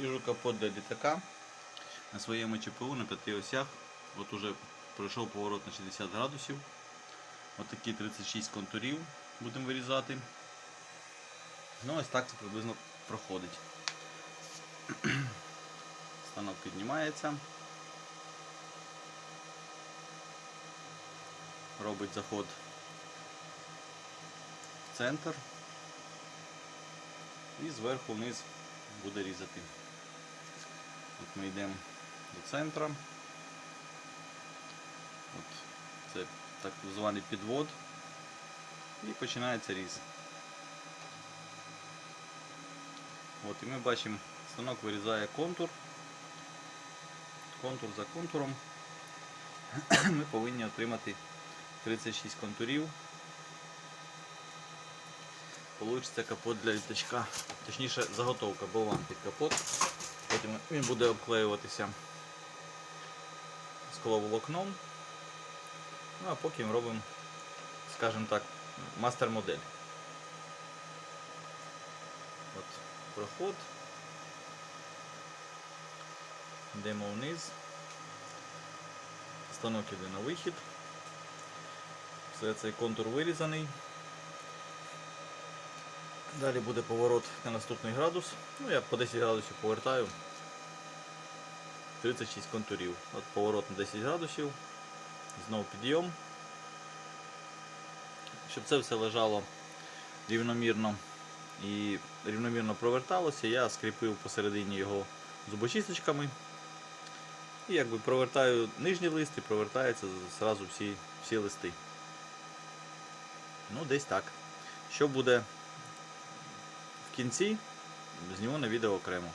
Ріжу капот для літака на своєму ЧПУ на п'яти осях. От уже пройшов поворот на 60 градусів. От такі 36 контурів будемо вирізати. Ну ось так це приблизно проходить. Станок піднімається. Робить заход в центр і зверху вниз буде різати. Ми йдемо до центра. От це так званий підвод. І починається різ. От і ми бачимо, станок вирізає контур. Контур за контуром. Ми повинні отримати 36 контурів. Получиться капот для літачка. Точніше заготовка болван під капот. Потім він буде обклеюватися скловолокном. Ну а поки ми робимо, скажімо так, мастер-модель. От проход. Йдемо вниз. Станок іде на вихід. Все цей контур вирізаний. Далі буде поворот на наступний градус. Ну, я по 10 градусів повертаю. 36 контурів. От поворот на 10 градусів. Знову підйом. Щоб це все лежало рівномірно і рівномірно проверталося, я скріпив посередині його зубочисточками. І якби провертаю нижній лист і провертаються зразу всі, всі листи. Ну, десь так. Що буде в кінці, зніму на відео окремо.